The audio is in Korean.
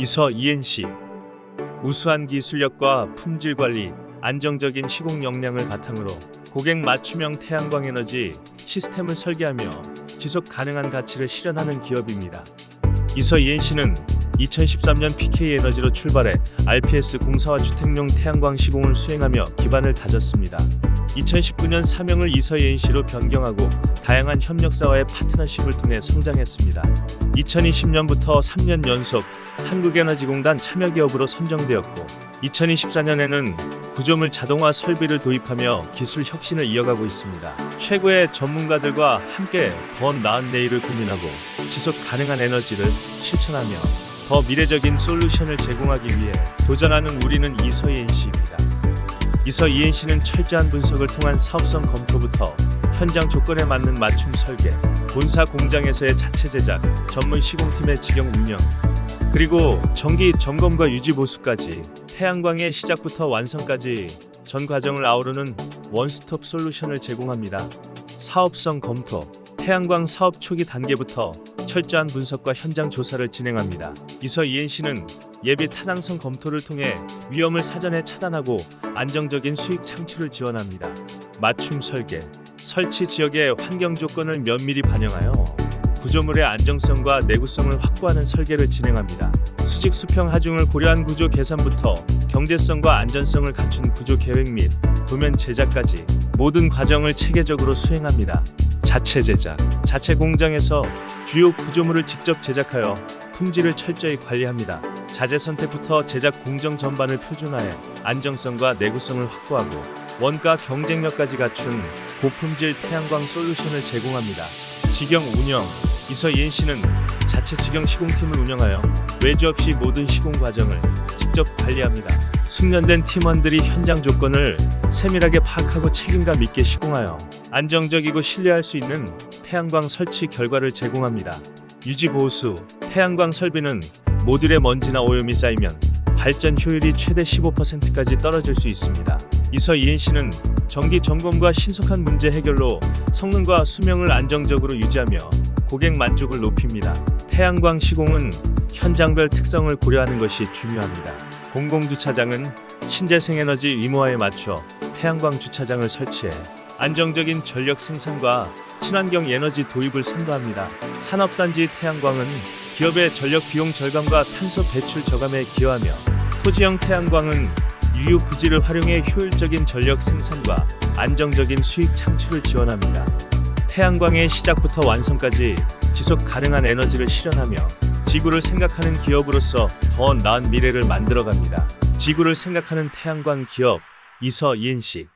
이서 이엔시 우수한 기술력과 품질 관리, 안정적인 시공 역량을 바탕으로 고객 맞춤형 태양광 에너지 시스템을 설계하며 지속 가능한 가치를 실현하는 기업입니다. 이서 이엔시는 2013년 PK 에너지로 출발해 RPS 공사와 주택용 태양광 시공을 수행하며 기반을 다졌습니다. 2019년 사명을 이서 이엔시로 변경하고 다양한 협력사와의 파트너십을 통해 성장했습니다. 2020년부터 3년 연속 한국에너지공단 참여기업으로 선정되었고 2024년에는 구조물 자동화 설비를 도입하며 기술 혁신을 이어가고 있습니다. 최고의 전문가들과 함께 더 나은 내일을 고민하고 지속 가능한 에너지를 실천하며 더 미래적인 솔루션을 제공하기 위해 도전하는 우리는 이서 ENC입니다. 이서 ENC는 철저한 분석을 통한 사업성 검토부터 현장 조건에 맞는 맞춤 설계, 본사 공장에서의 자체 제작, 전문 시공팀의 직영 운영, 그리고 정기 점검과 유지 보수까지 태양광의 시작부터 완성까지 전 과정을 아우르는 원스톱 솔루션을 제공합니다. 사업성 검토, 태양광 사업 초기 단계부터 철저한 분석과 현장 조사를 진행합니다. 이서 ENC는 예비 타당성 검토를 통해 위험을 사전에 차단하고 안정적인 수익 창출을 지원합니다. 맞춤 설계, 설치 지역의 환경 조건을 면밀히 반영하여 구조물의 안정성과 내구성을 확보하는 설계를 진행합니다. 수직 수평 하중을 고려한 구조 개선부터 경제성과 안전성을 갖춘 구조 계획 및 도면 제작까지 모든 과정을 체계적으로 수행합니다. 자체 제작, 자체 공장에서 주요 구조물을 직접 제작하여 품질을 철저히 관리합니다. 자재 선택부터 제작 공정 전반을 표준화해 안정성과 내구성을 확보하고 원가 경쟁력까지 갖춘 고품질 태양광 솔루션을 제공합니다. 직영 운영 이서 ENC는 자체 직영 시공팀을 운영하여 외주 없이 모든 시공 과정을 직접 관리합니다. 숙련된 팀원들이 현장 조건을 세밀하게 파악하고 책임감 있게 시공하여 안정적이고 신뢰할 수 있는 태양광 설치 결과를 제공합니다. 유지 보수 태양광 설비는 모듈에 먼지나 오염이 쌓이면 발전 효율이 최대 15%까지 떨어질 수 있습니다. 이서 ENC는 정기 점검과 신속한 문제 해결로 성능과 수명을 안정적으로 유지하며 고객 만족을 높입니다. 태양광 시공은 현장별 특성을 고려하는 것이 중요합니다. 공공주차장은 신재생에너지 의무화에 맞춰 태양광 주차장을 설치해 안정적인 전력 생산과 친환경 에너지 도입을 선도합니다. 산업단지 태양광은 기업의 전력 비용 절감과 탄소 배출 저감에 기여하며 토지형 태양광은 유유 부지를 활용해 효율적인 전력 생산과 안정적인 수익 창출을 지원합니다. 태양광의 시작부터 완성까지 지속 가능한 에너지를 실현하며 지구를 생각하는 기업으로서 더 나은 미래를 만들어갑니다. 지구를 생각하는 태양광 기업 이서 ENC